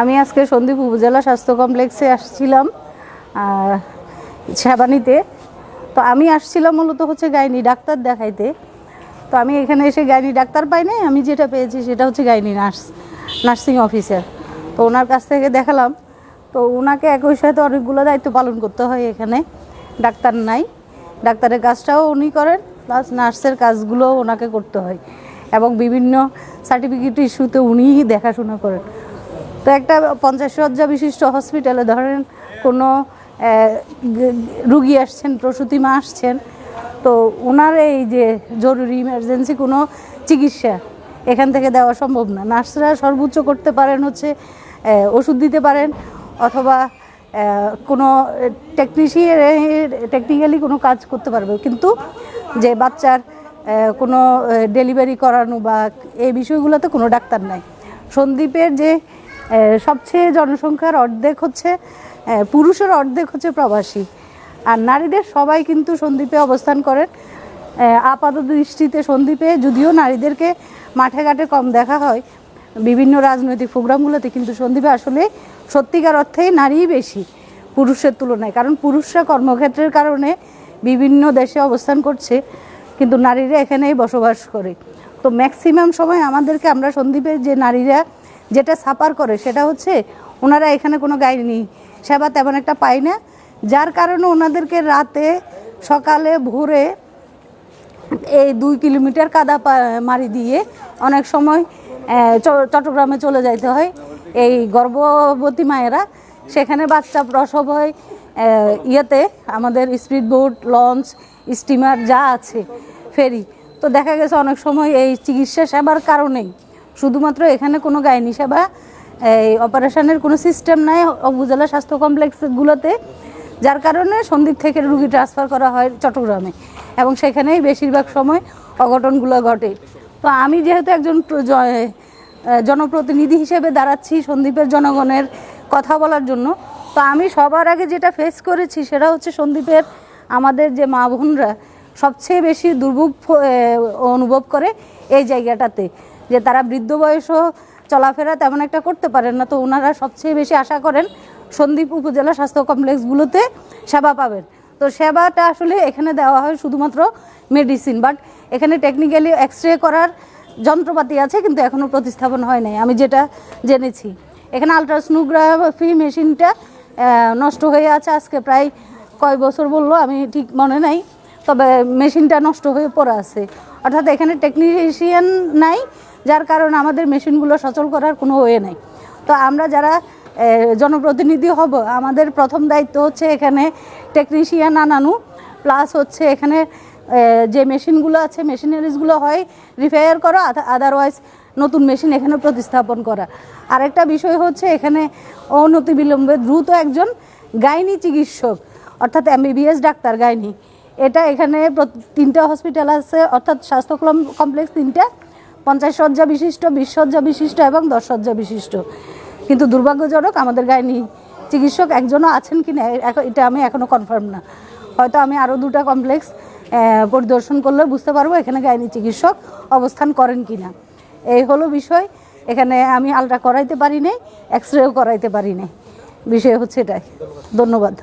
আমি আজকে সন্দীপ উপজেলা স্বাস্থ্য কমপ্লেক্সে আসছিলাম সেবানিতে। তো আমি আসছিলাম মূলত হচ্ছে গাইনি ডাক্তার দেখাইতে। তো আমি এখানে এসে গাইনি ডাক্তার পাই নাই, আমি যেটা পেয়েছি সেটা হচ্ছে গাইনি নার্স, নার্সিং অফিসার। তো ওনার কাছ থেকে দেখালাম। তো ওনাকে একই সাথে অনেকগুলো দায়িত্ব পালন করতে হয় এখানে, ডাক্তার নাই। ডাক্তারের কাজটাও উনি করেন প্লাস নার্সের কাজগুলোও ওনাকে করতে হয়। এবং বিভিন্ন সার্টিফিকেট ইস্যুতে উনিই দেখাশোনা করেন। তো একটা পঞ্চাশ শয্যা বিশিষ্ট হসপিটালে ধরেন কোনো রুগী আসছেন, প্রসূতি মা আসছেন, তো ওনার এই যে জরুরি ইমার্জেন্সি কোনো চিকিৎসা এখান থেকে দেওয়া সম্ভব না। নার্সরা সর্বোচ্চ করতে পারেন হচ্ছে ওষুধ দিতে পারেন, অথবা কোনো টেকনিশিয়ান টেকনিক্যালি কোনো কাজ করতে পারবে। কিন্তু যে বাচ্চার কোনো ডেলিভারি করানো বা এই বিষয়গুলোতে কোনো ডাক্তার নাই। সন্দীপের যে সবচেয়ে জনসংখ্যার অর্ধেক হচ্ছে পুরুষের অর্ধেক হচ্ছে প্রবাসী। আর নারীদের সবাই কিন্তু সন্দ্বীপে অবস্থান করেন। আপাত দৃষ্টিতে সন্দ্বীপে যদিও নারীদেরকে মাঠে ঘাটে কম দেখা হয়, বিভিন্ন রাজনৈতিক প্রোগ্রামগুলোতে কিন্তু সন্দ্বীপে আসলে সত্যিকার অর্থেই নারীই বেশি পুরুষের তুলনায়। কারণ পুরুষরা কর্মক্ষেত্রের কারণে বিভিন্ন দেশে অবস্থান করছে, কিন্তু নারীরা এখানেই বসবাস করে। তো ম্যাক্সিমাম সময় আমাদেরকে আমরা সন্দীপের যে নারীরা যেটা সাফার করে, সেটা হচ্ছে ওনারা এখানে কোনো গাইনি সেবা তেমন একটা পায় না। যার কারণে ওনাদেরকে রাতে সকালে ভোরে এই দুই কিলোমিটার কাদা মারি দিয়ে অনেক সময় চট্টগ্রামে চলে যাইতে হয়। এই গর্ভবতী মায়েরা, সেখানে বাচ্চা প্রসব হয় ইয়েতে আমাদের স্পিড বোট, লঞ্চ, স্টিমার যা আছে, ফেরি। তো দেখা গেছে অনেক সময় এই চিকিৎসা সেবার কারণেই। শুধুমাত্র এখানে কোনো গাইনি সেবা, এই অপারেশনের কোনো সিস্টেম নাই উপজেলা স্বাস্থ্য কমপ্লেক্সগুলোতে, যার কারণে সন্দ্বীপ থেকে রুগী ট্রান্সফার করা হয় চট্টগ্রামে। এবং সেখানেই বেশিরভাগ সময় অঘটনগুলো ঘটে। তো আমি যেহেতু একজন জনপ্রতিনিধি হিসেবে দাঁড়াচ্ছি সন্দীপের জনগণের কথা বলার জন্য, তো আমি সবার আগে যেটা ফেস করেছি সেটা হচ্ছে সন্দীপের আমাদের যে মা বোনরা সবচেয়ে বেশি দুর্ভোগ অনুভব করে এই জায়গাটাতে। যে তারা বৃদ্ধ বয়সও চলাফেরা তেমন একটা করতে পারেন না, তো ওনারা সবচেয়ে বেশি আশা করেন সন্দ্বীপ উপজেলা স্বাস্থ্য কমপ্লেক্সগুলোতে সেবা পাবেন। তো সেবাটা আসলে এখানে দেওয়া হয় শুধুমাত্র মেডিসিন, বাট এখানে টেকনিক্যালি এক্স রে করার যন্ত্রপাতি আছে, কিন্তু এখনও প্রতিস্থাপন হয় নাই। আমি যেটা জেনেছি। এখানে আলট্রাসোনোগ্রাফি মেশিনটা নষ্ট হয়ে আছে আজকে প্রায় কয় বছর বলল, আমি ঠিক মনে নাই, তবে মেশিনটা নষ্ট হয়ে পড়ে আছে। অর্থাৎ এখানে টেকনিশিয়ান নাই, যার কারণে আমাদের মেশিনগুলো সচল করার কোনো ওয়ে নাই। তো আমরা যারা জনপ্রতিনিধি হব, আমাদের প্রথম দায়িত্ব হচ্ছে এখানে টেকনিশিয়ান আনানো প্লাস হচ্ছে এখানে যে মেশিনগুলো আছে, মেশিনারিজগুলো হয় রিপেয়ার করা আদারওয়াইজ নতুন মেশিন এখানে প্রতিস্থাপন করা। আরেকটা বিষয় হচ্ছে এখানে অনতি বিলম্বে দ্রুত একজন গাইনি চিকিৎসক, অর্থাৎ এমবিবিএস ডাক্তার গাইনি এটা এখানে তিনটা হসপিটাল আছে, অর্থাৎ স্বাস্থ্য কমপ্লেক্স তিনটা। পঞ্চাশ শয্যা বিশিষ্ট, বিশ শয্যা বিশিষ্ট এবং দশ শয্যা বিশিষ্ট। কিন্তু দুর্ভাগ্যজনক আমাদের গাইনি চিকিৎসক একজনও আছেন কি না এটা আমি এখনও কনফার্ম না। হয়তো আমি আরও দুটা কমপ্লেক্স পরিদর্শন করলে বুঝতে পারব এখানে গাইনি চিকিৎসক অবস্থান করেন কি না এই হলো বিষয়। এখানে আমি আলট্রা করাইতে পারি নাই এক্স রেও করাইতে পারি নাই। বিষয় হচ্ছে এটাই। ধন্যবাদ।